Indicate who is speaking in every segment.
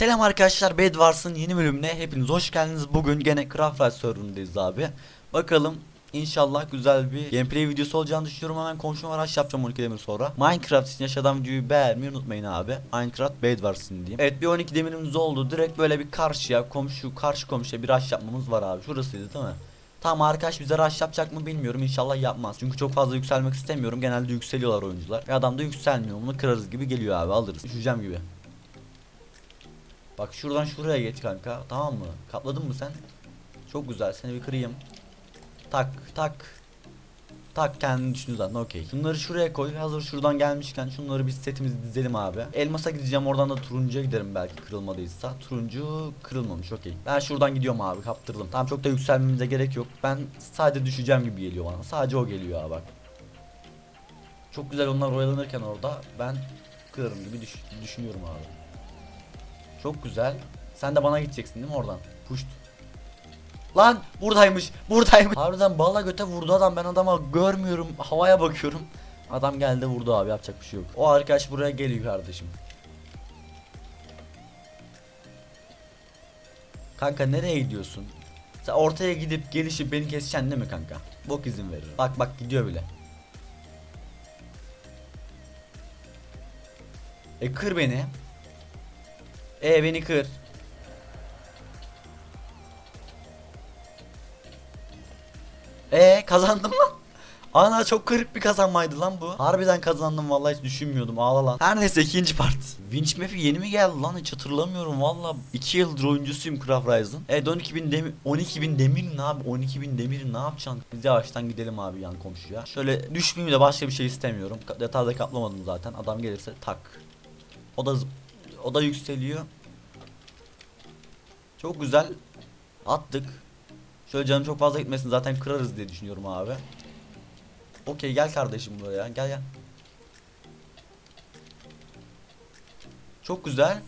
Speaker 1: Selam arkadaşlar Bedwars'ın yeni bölümüne hepiniz hoş geldiniz. Bugün gene Craft Rice serverındayız abi. Bakalım inşallah güzel bir gameplay videosu olacağını düşünüyorum. Hemen konuşma araç yapacağım 12 demir sonra. Minecraft için yaşadan videoyu beğenmeyi unutmayın abi. Minecraft Bedwars'ın diyeyim. Evet bir 12 demirimiz oldu. Direkt böyle bir karşıya komşu karşı komşuya bir rush yapmamız var abi. Şurasıydı değil mi? Tamam arkadaş bize rush yapacak mı bilmiyorum inşallah yapmaz. Çünkü çok fazla yükselmek istemiyorum. Genelde yükseliyorlar oyuncular. Adam da yükselmiyor. Bunu kırarız gibi geliyor abi alırız. Düşeceğim gibi. Bak şuradan şuraya geç kanka. Tamam mı? Kapladın mı sen? Çok güzel. Seni bir kırayım. Tak tak. Tak kendini düştün zaten okey. Şunları şuraya koy. Hazır şuradan gelmişken şunları biz setimizi dizelim abi. Elmas'a gideceğim oradan da turuncuya giderim belki kırılmadıysa. Turuncu kırılmamış okey. Ben şuradan gidiyorum abi kaptırdım. Tamam çok da yükselmemize gerek yok. Ben sadece düşeceğim gibi geliyor bana. Sadece o geliyor abi bak. Çok güzel onlar oyalanırken orada ben kırarım gibi düş- düşünüyorum abi. Çok güzel. Sen de bana gideceksin değil mi oradan? Puşt. Lan buradaymış. Buradaymış. Harbiden bala göte vurdu adam. Ben adama görmüyorum. Havaya bakıyorum. Adam geldi vurdu abi. Yapacak bir şey yok. O arkadaş buraya geliyor kardeşim. Kanka nereye gidiyorsun? Sen ortaya gidip gelişip beni keseceksin değil mi kanka? Bok izin verir. Bak bak gidiyor bile. E kır beni. E beni kır. E kazandım lan. Ana çok kırık bir kazanmaydı lan bu. Harbiden kazandım vallahi hiç düşünmüyordum ağla lan. Her neyse ikinci part. Winch map'i yeni mi geldi lan hiç hatırlamıyorum valla. 2 yıldır oyuncusuyum Craft Rise'ın. Evet 12.000 demir 12.000 demir ne abi 12.000 demir ne yapacaksın? Biz yavaştan gidelim abi yan komşuya. Şöyle düşmeyeyim de başka bir şey istemiyorum. Detayda kaplamadım zaten. Adam gelirse tak. O da o da yükseliyor. Çok güzel. Attık. Şöyle canım çok fazla gitmesin zaten kırarız diye düşünüyorum abi. Okey gel kardeşim buraya gel gel. Çok güzel.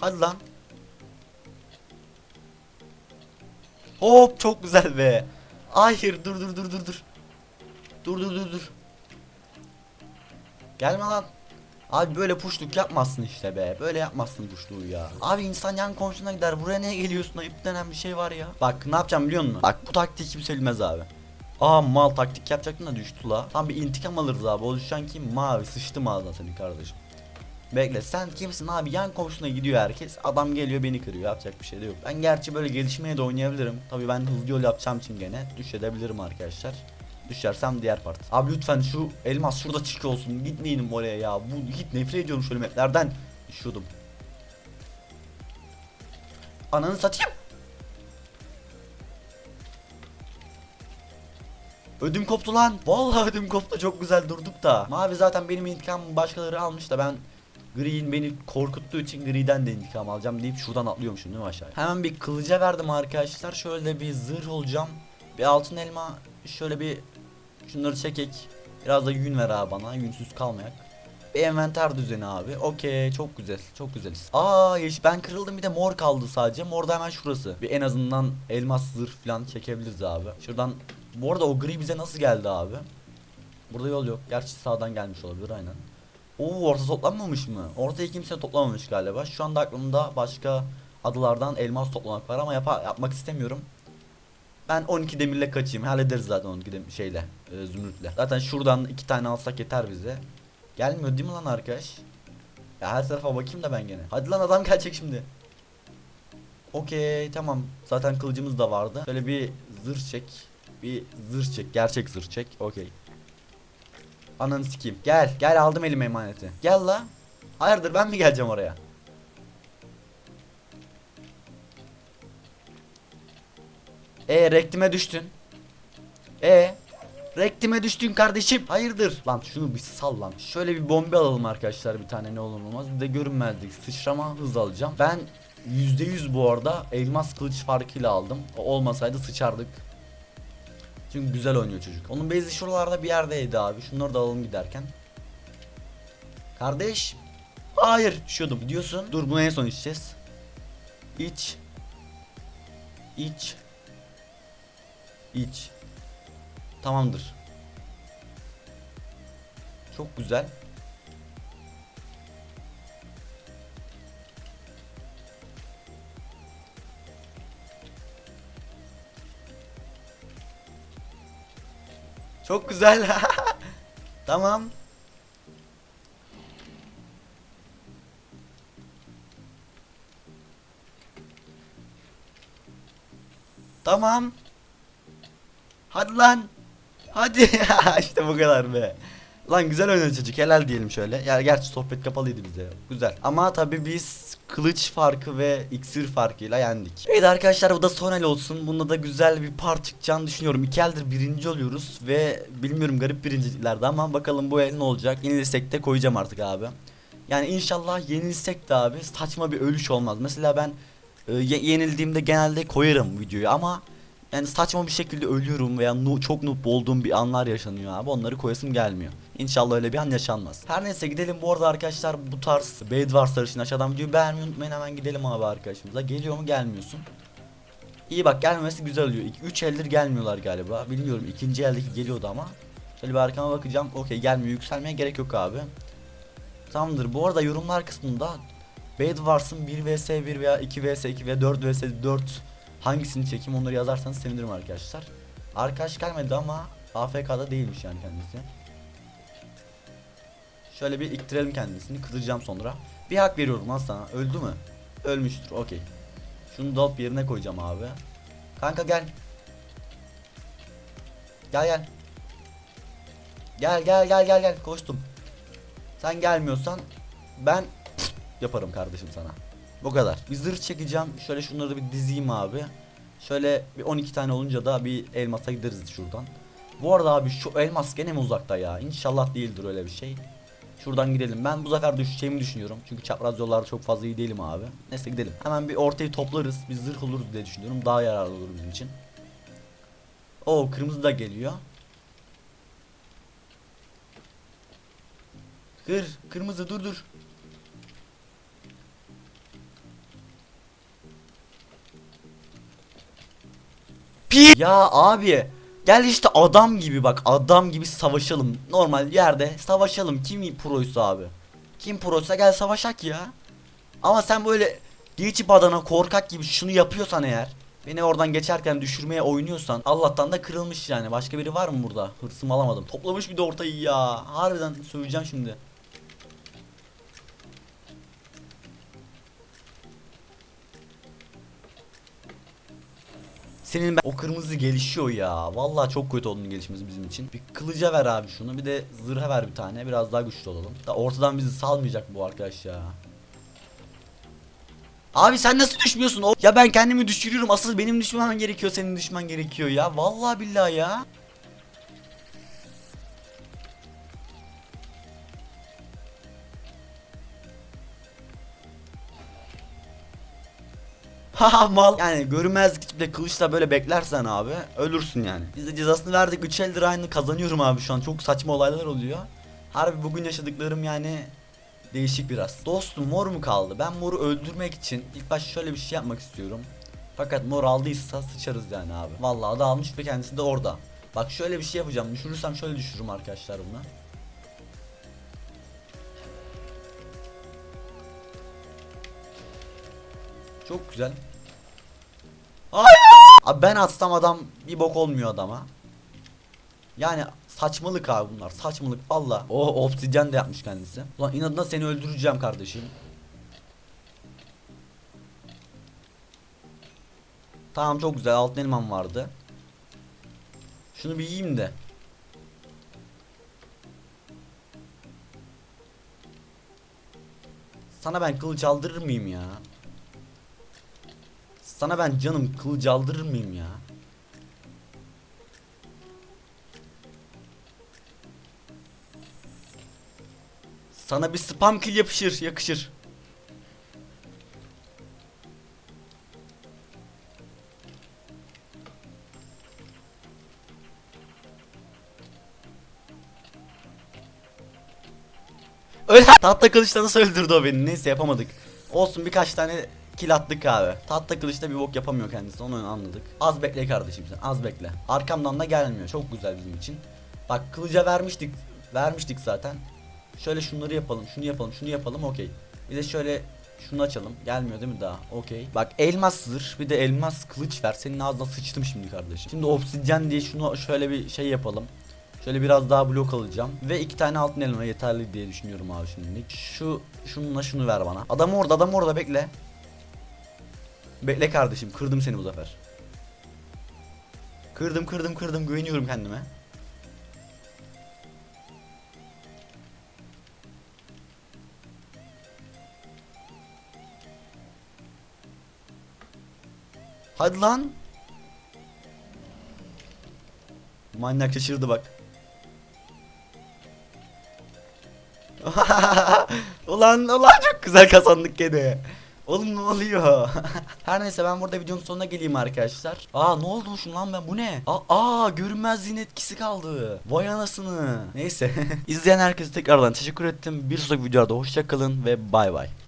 Speaker 1: Hadi lan. Hop çok güzel be. Hayır dur dur dur dur dur. Dur dur dur dur. Gelme lan. Abi böyle puşluk yapmazsın işte be. Böyle yapmazsın puşluğu ya. Abi insan yan komşuna gider. Buraya niye geliyorsun? Ayıp denen bir şey var ya. Bak ne yapacağım biliyor musun? Bak bu taktiği kimse bilmez abi. Aa mal taktik yapacaktın da düştü la. Tam bir intikam alırız abi. O düşen kim? Mavi. Sıçtım ağzına senin kardeşim. Bekle sen kimsin abi yan komşuna gidiyor herkes adam geliyor beni kırıyor yapacak bir şey de yok Ben gerçi böyle gelişmeye de oynayabilirim Tabi ben hızlı yol yapacağım için gene düşebilirim arkadaşlar Düşersem diğer part Abi lütfen şu elmas şurada çık olsun gitmeyelim oraya ya Bu hiç nefret ediyorum şöyle maplerden Düşüyordum Ananı satayım Ödüm koptu lan. Vallahi ödüm koptu. Çok güzel durduk da. Mavi zaten benim intikamımı başkaları almış da ben Gri'nin beni korkuttuğu için Gri'den de intikam alacağım deyip şuradan atlıyormuşum değil mi aşağıya? Hemen bir kılıca verdim arkadaşlar. Şöyle bir zırh olacağım. Bir altın elma. Şöyle bir şunları çekek. Biraz da yün ver abi bana. Yünsüz kalmayak. Bir envanter düzeni abi. Okey çok güzel. Çok güzeliz. Aa yeşil ben kırıldım bir de mor kaldı sadece. Mor da hemen şurası. Bir en azından elmas zırh falan çekebiliriz abi. Şuradan bu arada o gri bize nasıl geldi abi? Burada yol yok. Gerçi sağdan gelmiş olabilir aynen. Oo orta toplanmamış mı? Ortaya kimse toplamamış galiba. Şu anda aklımda başka adalardan elmas toplamak var ama yapa yapmak istemiyorum. Ben 12 demirle kaçayım. Hallederiz zaten 12 demir şeyle, e, zümrütle. Zaten şuradan iki tane alsak yeter bize. Gelmiyor değil mi lan arkadaş? Ya her tarafa bakayım da ben gene. Hadi lan adam gelecek şimdi. Okey tamam. Zaten kılıcımız da vardı. Şöyle bir zırh çek. Bir zırh çek. Gerçek zırh çek. Okey. Ananı sikeyim. Gel. Gel aldım elime emaneti. Gel la. Hayırdır ben mi geleceğim oraya? E rektime düştün. E rektime düştün kardeşim. Hayırdır? Lan şunu bir sal lan. Şöyle bir bombe alalım arkadaşlar bir tane ne olur olmaz. Bir de görünmezlik. Sıçrama hız alacağım. Ben %100 bu arada elmas kılıç farkıyla aldım. O olmasaydı sıçardık. Çünkü güzel oynuyor çocuk. Onun base'i şuralarda bir yerdeydi abi. Şunları da alalım giderken. Kardeş. Hayır düşüyordum. Gidiyorsun. Dur bunu en son içeceğiz. İç. İç iç. Tamamdır. Çok güzel. Çok güzel. tamam. Tamam. Hadi lan. Hadi işte bu kadar be. Lan güzel oynadı çocuk helal diyelim şöyle. Ya gerçi sohbet kapalıydı bize. Güzel. Ama tabii biz kılıç farkı ve iksir farkıyla yendik. Evet arkadaşlar bu da son el olsun. Bunda da güzel bir par çıkacağını düşünüyorum. İki eldir birinci oluyoruz ve bilmiyorum garip birinciliklerde ama bakalım bu el ne olacak. Yenilirsek de koyacağım artık abi. Yani inşallah yenilsek de abi saçma bir ölüş olmaz. Mesela ben e, ye- yenildiğimde genelde koyarım videoyu ama yani saçma bir şekilde ölüyorum veya nu- çok noob olduğum bir anlar yaşanıyor abi. Onları koyasım gelmiyor. İnşallah öyle bir an yaşanmaz. Her neyse gidelim bu arada arkadaşlar bu tarz Bedwars sarışın aşağıdan videoyu beğenmeyi unutmayın hemen gidelim abi arkadaşımıza. Geliyor mu gelmiyorsun. İyi bak gelmemesi güzel oluyor. 3 eldir gelmiyorlar galiba. Bilmiyorum ikinci eldeki geliyordu ama. Şöyle bir arkama bakacağım. Okey gelmiyor. Yükselmeye gerek yok abi. Tamamdır. Bu arada yorumlar kısmında Bedwars'ın 1 vs 1 veya 2 vs 2 veya 4 vs 4 hangisini çekeyim onları yazarsanız sevinirim arkadaşlar. Arkadaş gelmedi ama AFK'da değilmiş yani kendisi. Şöyle bir iktirelim kendisini. Kıdıracağım sonra. Bir hak veriyorum lan sana. Öldü mü? Ölmüştür. Okey. Şunu dolp yerine koyacağım abi. Kanka gel. Gel gel. Gel gel gel gel gel. Koştum. Sen gelmiyorsan ben yaparım kardeşim sana. Bu kadar. Bir zırh çekeceğim. Şöyle şunları bir dizeyim abi. Şöyle bir 12 tane olunca da bir elmasa gideriz şuradan. Bu arada abi şu elmas gene mi uzakta ya? İnşallah değildir öyle bir şey. Şuradan gidelim. Ben bu sefer düşeceğimi düşünüyorum. Çünkü çapraz yollarda çok fazla iyi değilim abi. Neyse gidelim. Hemen bir ortayı toplarız. Bir zırh olur diye düşünüyorum. Daha yararlı olur bizim için. Oo kırmızı da geliyor. Kır. Kırmızı dur dur. Ya abi gel işte adam gibi bak adam gibi savaşalım. Normal yerde savaşalım. Kim proysa abi. Kim proysa gel savaşak ya. Ama sen böyle geçip adana korkak gibi şunu yapıyorsan eğer Beni oradan geçerken düşürmeye oynuyorsan Allah'tan da kırılmış yani. Başka biri var mı burada? Hırsımı alamadım. Toplamış bir de ortayı ya. Harbiden söyleyeceğim şimdi. Senin ben o kırmızı gelişiyor ya. Vallahi çok kötü onun gelişmesi bizim için. Bir kılıca ver abi şunu. Bir de zırha ver bir tane. Biraz daha güçlü olalım. Da ortadan bizi salmayacak bu arkadaş ya. Abi sen nasıl düşmüyorsun? Ya ben kendimi düşürüyorum. Asıl benim düşmem gerekiyor. Senin düşman gerekiyor ya. Vallahi billahi ya. Haha mal. Yani görünmezlik tiple kılıçla böyle beklersen abi ölürsün yani. Biz de cezasını verdik 3 eldir aynı kazanıyorum abi şu an. Çok saçma olaylar oluyor. Harbi bugün yaşadıklarım yani değişik biraz. Dostum mor mu kaldı? Ben moru öldürmek için ilk başta şöyle bir şey yapmak istiyorum. Fakat mor aldıysa sıçarız yani abi. Vallahi da almış ve kendisi de orada. Bak şöyle bir şey yapacağım. Düşürürsem şöyle düşürürüm arkadaşlar bunu. Çok güzel. Hayır! Abi ben atsam adam bir bok olmuyor adama. Yani saçmalık abi bunlar. Saçmalık valla. O obsidyen de yapmış kendisi. Ulan inadına seni öldüreceğim kardeşim. Tamam çok güzel. Altın elmam vardı. Şunu bir yiyeyim de. Sana ben kılıç aldırır mıyım ya? Sana ben canım kılıç aldırır mıyım ya? Sana bir spam kill yapışır, yakışır. Öyle tahta kılıçla nasıl öldürdü o beni? Neyse yapamadık. Olsun birkaç tane kill attık abi. Tahta kılıçta bir bok yapamıyor kendisi onu anladık. Az bekle kardeşim sen az bekle. Arkamdan da gelmiyor çok güzel bizim için. Bak kılıca vermiştik vermiştik zaten. Şöyle şunları yapalım şunu yapalım şunu yapalım okey. Bir de şöyle şunu açalım. Gelmiyor değil mi daha? Okey. Bak elmas zırh bir de elmas kılıç ver. Senin ağzına sıçtım şimdi kardeşim. Şimdi obsidyen diye şunu şöyle bir şey yapalım. Şöyle biraz daha blok alacağım. Ve iki tane altın elma yeterli diye düşünüyorum abi şimdilik. Şu şununla şunu ver bana. Adam orada adam orada bekle. Bekle kardeşim kırdım seni bu sefer. Kırdım kırdım kırdım güveniyorum kendime. Hadi lan. Manyak şaşırdı bak. ulan ulan çok güzel kazandık gene. Oğlum ne oluyor? Her neyse ben burada videonun sonuna geleyim arkadaşlar. Aa ne oldu şu lan ben bu ne? Aa, aa görünmezliğin etkisi kaldı. Vay anasını. Neyse. İzleyen herkese tekrardan teşekkür ettim. Bir sonraki videoda hoşça kalın ve bay bay.